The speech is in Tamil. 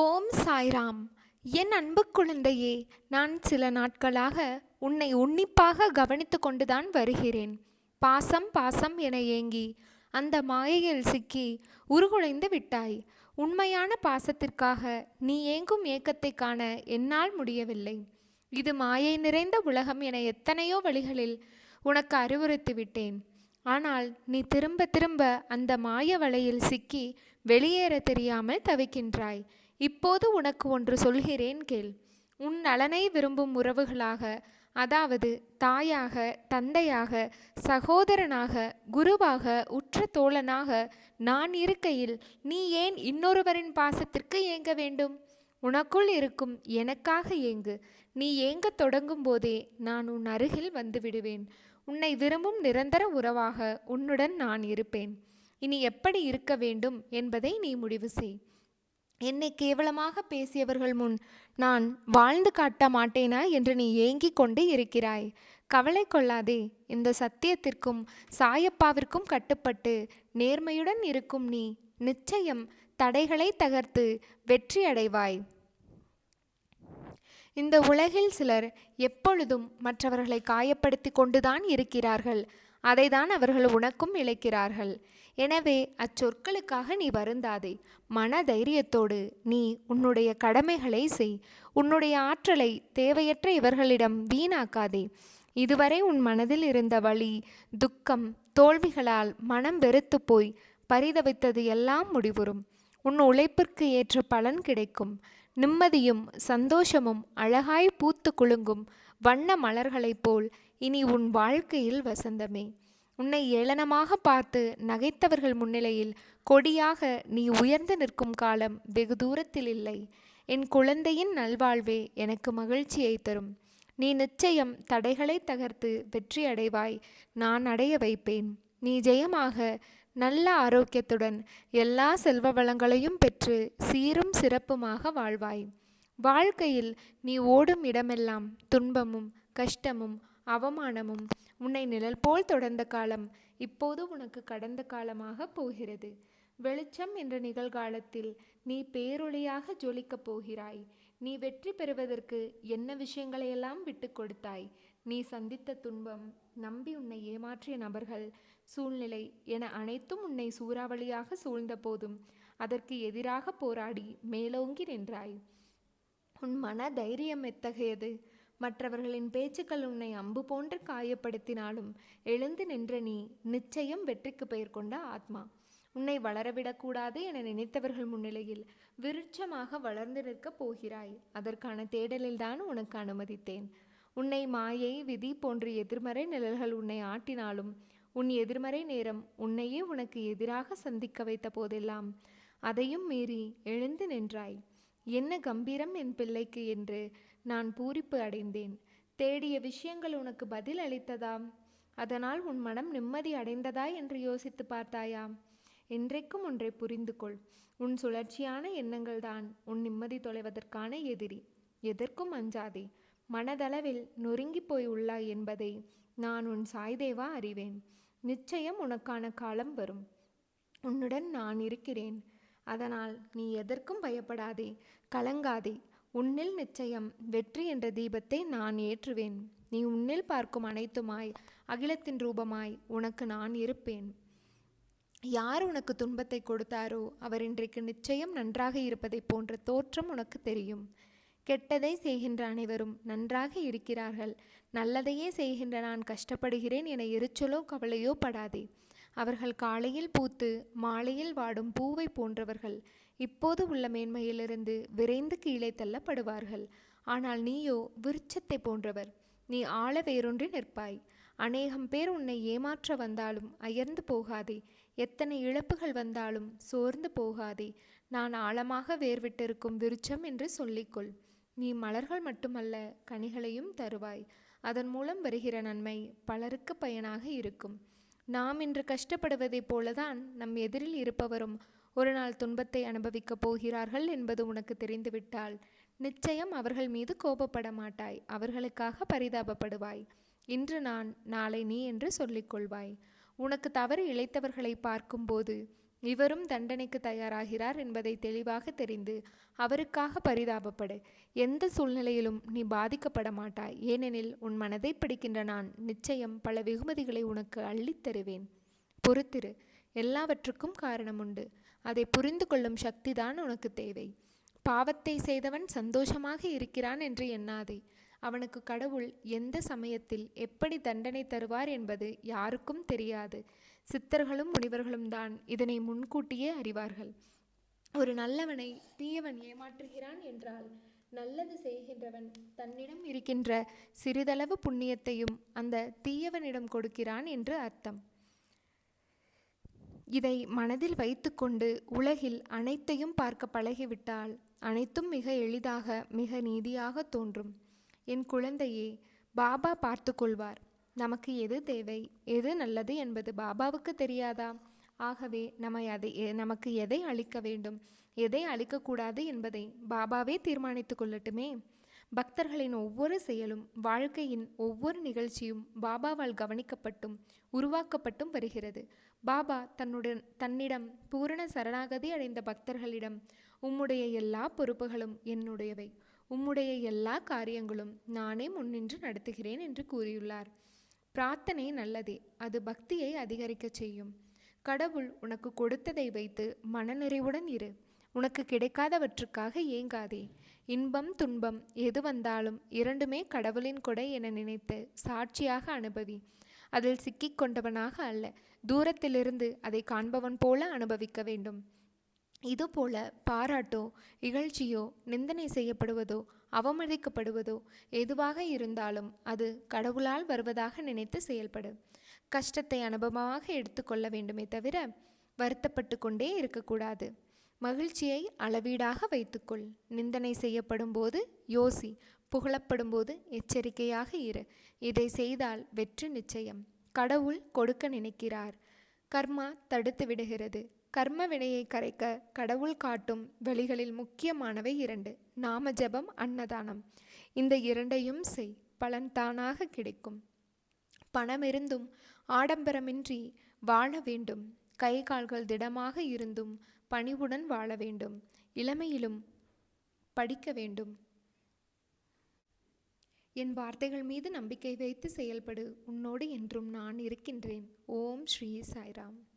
ஓம் சாய்ராம். என் அன்பு குழந்தையே நான் சில நாட்களாக உன்னை உன்னிப்பாக கவனித்து கொண்டுதான் வருகிறேன். பாசம் பாசம் என ஏங்கி அந்த மாயையில் சிக்கி உருகுலைந்து விட்டாய். உண்மையான பாசத்திற்காக நீ ஏங்கும் ஏக்கத்தை காண என்னால் முடியவில்லை. இது மாயை நிறைந்த உலகம் என எத்தனையோ வழிகளில் உனக்கு அறிவுறுத்தி விட்டேன். ஆனால் நீ திரும்ப திரும்ப அந்த மாய வலையில் சிக்கி வெளியேற தெரியாமல் தவிக்கின்றாய். இப்போது உனக்கு ஒன்று சொல்கிறேன் கேள். உன் நலனை விரும்பும் உறவுகளாக அதாவது தாயாக தந்தையாக சகோதரனாக குருவாக உற்ற தோழனாக நான் இருக்கையில் நீ ஏன் இன்னொருவரின் பாசத்திற்கு ஏங்க வேண்டும்? உனக்குள் இருக்கும் எனக்காக ஏங்கு. நீ ஏங்கத் தொடங்கும் போதே நான் உன் அருகில் வந்து விடுவேன் உன்னை விரும்பும் நிரந்தர உறவாக உன்னுடன் நான் இருப்பேன். இனி எப்படி இருக்க வேண்டும் என்பதை நீ முடிவு செய். என்னை கேவலமாக பேசியவர்கள் முன் நான் வாழ்ந்து காட்ட மாட்டேனா என்று நீ ஏங்கிக் கொண்டு இருக்கிறாய். கவலை கொள்ளாதே. இந்த சத்தியத்திற்கும் சாயப்பாவிற்கும் கட்டுப்பட்டு நேர்மையுடன் இருக்கும் நீ நிச்சயம் தடைகளை தகர்த்து வெற்றி அடைவாய் இந்த உலகில் சிலர் எப்பொழுதும் மற்றவர்களை காயப்படுத்தி கொண்டுதான் இருக்கிறார்கள். அதைதான் அவர்கள் உனக்கும் இழைக்கிறார்கள். எனவே அச்சொற்களுக்காக நீ வருந்தாதே. மன தைரியத்தோடு நீ உன்னுடைய கடமைகளை செய். உன்னுடைய ஆற்றலை தேவையற்ற இவர்களிடம் வீணாக்காதே. இதுவரை உன் மனதில் இருந்த வலி துக்கம் தோல்விகளால் மனம் வெறுத்து போய் பரிதவித்தது எல்லாம் முடிவுறும். உன் உழைப்பிற்கு ஏற்ற பலன் கிடைக்கும். நிம்மதியும் சந்தோஷமும் அழகாய் பூத்து குலுங்கும் வண்ண மலர்களைப் போல் இனி உன் வாழ்க்கையில் வசந்தமே. உன்னை ஏளனமாக பார்த்து நகைத்தவர்கள் முன்னிலையில் கொடியாக நீ உயர்ந்து நிற்கும் காலம் வெகு தூரத்தில் இல்லை. என் குழந்தையின் நல்வாழ்வே எனக்கு மகிழ்ச்சியை தரும். நீ நிச்சயம் தடைகளை தகர்த்து வெற்றி அடைவாய். நான் அடைய வைப்பேன். நீ ஜெயமாக நல்ல ஆரோக்கியத்துடன் எல்லா செல்வ வளங்களையும் பெற்று சீரும் சிறப்புமாக வாழ்வாய். வாழ்க்கையில் நீ ஓடும் இடமெல்லாம் துன்பமும் கஷ்டமும் அவமானமும் உன்னை நிழல் போல் தொடர்ந்த காலம் இப்போது உனக்கு கடந்த காலமாக போகிறது. வெளிச்சம் என்ற நிகழ்காலத்தில் நீ பேரொளியாக ஜொலிக்கப் போகிறாய். நீ வெற்றி பெறுவதற்கு என்ன விஷயங்களையெல்லாம் விட்டு கொடுத்தாய்? நீ சந்தித்த துன்பம் நம்பி உன்னை ஏமாற்றிய நபர்கள் சூழ்நிலை என அனைத்தும் உன்னை சூறாவளியாக சூழ்ந்த போதும் அதற்கு எதிராக போராடி மேலோங்கி நின்றாய். உன் மன தைரியம் எத்தகையது? மற்றவர்களின் பேச்சுக்கள் உன்னை அம்பு போன்று காயப்படுத்தினாலும் எழுந்து நின்ற நீ நிச்சயம் வெற்றிக்கு பெயர் கொண்ட ஆத்மா. உன்னை வளரவிடக்கூடாது என நினைத்தவர்கள் முன்னிலையில் விருட்சமாக வளர்ந்து நிற்கப் போகிறாய். அதற்கான தேடலில்தான் உனக்கு அனுமதித்தேன். உன்னை மாயை விதி போன்ற எதிர்மறை நிழல்கள் உன்னை ஆட்டினாலும் உன் எதிர்மறை நேரம் உன்னையே உனக்கு எதிராக சந்திக்க வைத்த போதெல்லாம் அதையும் மீறி எழுந்து நின்றாய். என்ன கம்பீரம் என் பிள்ளைக்கு என்று நான் பூரிப்பு அடைந்தேன். தேடிய விஷயங்கள் உனக்கு பதில் அளித்ததாம். அதனால் உன் மனம் நிம்மதி அடைந்ததா என்று யோசித்து பார்த்தாயாம். என்றைக்கும் ஒன்றை புரிந்து கொள் உன் சுழற்சியான எண்ணங்கள் தான் உன் நிம்மதி தொலைவதற்கான எதிரி. எதற்கும் அஞ்சாதே. மனதளவில் நொறுங்கி போய் உள்ளாய் என்பதை நான் உன் சாய்தேவா அறிவேன். நிச்சயம் உனக்கான காலம் வரும். உன்னுடன் நான் இருக்கிறேன். அதனால் நீ எதற்கும் பயப்படாதே கலங்காதே. உன்னில் நிச்சயம் வெற்றி என்ற தீபத்தை நான் ஏற்றுவேன். நீ உன்னில் பார்க்கும் அனைத்துமாய் அகிலத்தின் ரூபமாய் உனக்கு நான் இருப்பேன். யார் உனக்கு துன்பத்தை கொடுத்தாரோ அவர் இன்றைக்கு நிச்சயம் நன்றாக இருப்பதைப் போன்ற தோற்றம் உனக்கு தெரியும். கெட்டதை செய்கின்ற அனைவரும் நன்றாக இருக்கிறார்கள். நல்லதையே செய்கின்ற நான் கஷ்டப்படுகிறேன் என எரிச்சலோ கவலையோ படாதே. அவர்கள் காலையில் பூத்து மாலையில் வாடும் பூவை போன்றவர்கள் இப்போது உள்ள மேன்மையிலிருந்து விரைந்து கீழே தள்ளப்படுவார்கள். ஆனால் நீயோ விருட்சத்தை போன்றவர் நீ ஆழ வேறொன்றி நிற்பாய். அநேகம் பேர் உன்னை ஏமாற்ற வந்தாலும் அயர்ந்து போகாதே. எத்தனை இழப்புகள் வந்தாலும் சோர்ந்து போகாதே. நான் ஆழமாக வேர்விட்டிருக்கும் விருட்சம் என்று சொல்லிக்கொள். நீ மலர்கள் மட்டுமல்ல கனிகளையும் தருவாய். அதன் மூலம் வருகிற நன்மை பலருக்கு பயனாக இருக்கும். நாம் இன்று கஷ்டப்படுவதைப் போலதான் நம் எதிரில் இருப்பவரும் ஒரு நாள் துன்பத்தை அனுபவிக்கப் போகிறார்கள் என்பது உனக்கு தெரிந்துவிட்டால் நிச்சயம் அவர்கள் மீது கோபப்பட மாட்டாய் அவர்களுக்காக பரிதாபப்படுவாய். இன்று நான் நாளை நீ என்று சொல்லிக்கொள்வாய் உனக்கு தவறு இழைத்தவர்களை பார்க்கும்போது இவரும் தண்டனைக்கு தயாராகிறார் என்பதை தெளிவாக தெரிந்து அவருக்காக பரிதாபப்படு. எந்த சூழ்நிலையிலும் நீ பாதிக்கப்பட மாட்டாய். ஏனெனில் உன் மனதை படிக்கின்ற நான் நிச்சயம் பல வெகுமதிகளை உனக்கு அள்ளித் தருவேன். பொறுத்திரு எல்லாவற்றுக்கும் காரணம் உண்டு. அதை புரிந்து கொள்ளும் சக்திதான் உனக்கு தேவை. பாவத்தை செய்தவன் சந்தோஷமாக இருக்கிறான் என்று எண்ணாதே. அவனுக்கு கடவுள் எந்த சமயத்தில் எப்படி தண்டனை தருவார் என்பது யாருக்கும் தெரியாது. சித்தர்களும் முனிவர்களும் தான் இதனை முன்கூட்டியே அறிவார்கள். ஒரு நல்லவனை தீயவன் ஏமாற்றுகிறான் என்றால் நல்லது செய்கின்றவன் தன்னிடம் இருக்கின்ற சிறிதளவு புண்ணியத்தையும் அந்த தீயவனிடம் கொடுக்கிறான் என்று அர்த்தம். இதை மனதில் வைத்துக்கொண்டு உலகில் அனைத்தையும் பார்க்க பழகிவிட்டால் அனைத்தும் மிக எளிதாக மிக நீதியாக தோன்றும். என் குழந்தையே பாபா பார்த்து கொள்வார் நமக்கு எது தேவை? எது நல்லது என்பது பாபாவுக்கு தெரியாதா? ஆகவே நம்மை அதை எ- நமக்கு எதை அளிக்க வேண்டும்? எதை அளிக்கக்கூடாது என்பதை பாபாவே தீர்மானித்து கொள்ளட்டுமே? பக்தர்களின் ஒவ்வொரு செயலும் வாழ்க்கையின் ஒவ்வொரு நிகழ்ச்சியும் பாபாவால் கவனிக்கப்பட்டும் உருவாக்கப்பட்டும் வருகிறது. பாபா தன்னுடன் தன்னிடம் பூரண சரணாகதி அடைந்த பக்தர்களிடம் உம்முடைய எல்லா பொறுப்புகளும் என்னுடையவை. உம்முடைய எல்லா காரியங்களும் நானே முன்னின்று நடத்துகிறேன் என்று கூறியுள்ளார். பிரார்த்தனை நல்லதே அது பக்தியை அதிகரிக்கச் செய்யும். கடவுள் உனக்கு கொடுத்ததை வைத்து மனநிறைவுடன் இரு. உனக்கு கிடைக்காதவற்றுக்காக ஏங்காதே. இன்பம் துன்பம் எது வந்தாலும் இரண்டுமே கடவுளின் கொடை என நினைத்து சாட்சியாக அனுபவி. அதில் சிக்கிக் கொண்டவனாக அல்ல தூரத்திலிருந்து அதை காண்பவன் போல அனுபவிக்க வேண்டும். இதுபோல பாராட்டோ இகழ்ச்சியோ நிந்தனை செய்யப்படுவதோ அவமதிக்கப்படுவதோ எதுவாக இருந்தாலும் அது கடவுளால் வருவதாக நினைத்து செயல்படு. கஷ்டத்தை அனுபவமாக எடுத்துக்கொள்ள வேண்டுமே தவிர வருத்தப்பட்டு கொண்டே இருக்கக்கூடாது. மகிழ்ச்சியை அளவீடாக வைத்துக்கொள் நிந்தனை செய்யப்படும் போது யோசி. புகழப்படும் போது எச்சரிக்கையாக இரு. இதை செய்தால் வெற்றி நிச்சயம். கடவுள் கொடுக்க நினைக்கிறார். கர்மா தடுத்து விடுகிறது. கர்ம வினையை கரைக்க கடவுள் காட்டும் வழிகளில் முக்கியமானவை இரண்டு. நாம ஜெபம் அன்னதானம். இந்த இரண்டையும் செய். பலன் தானாக கிடைக்கும். பணமிருந்தும் ஆடம்பரமின்றி வாழ வேண்டும். கை கால்கள் திடமாக இருந்தும் பணிவுடன் வாழ வேண்டும். இளமையிலும் படிக்க வேண்டும். என் வார்த்தைகள் மீது நம்பிக்கை வைத்து செயல்படு. உன்னோடு என்றும் நான் இருக்கின்றேன். ஓம் ஸ்ரீ சாய்ராம்.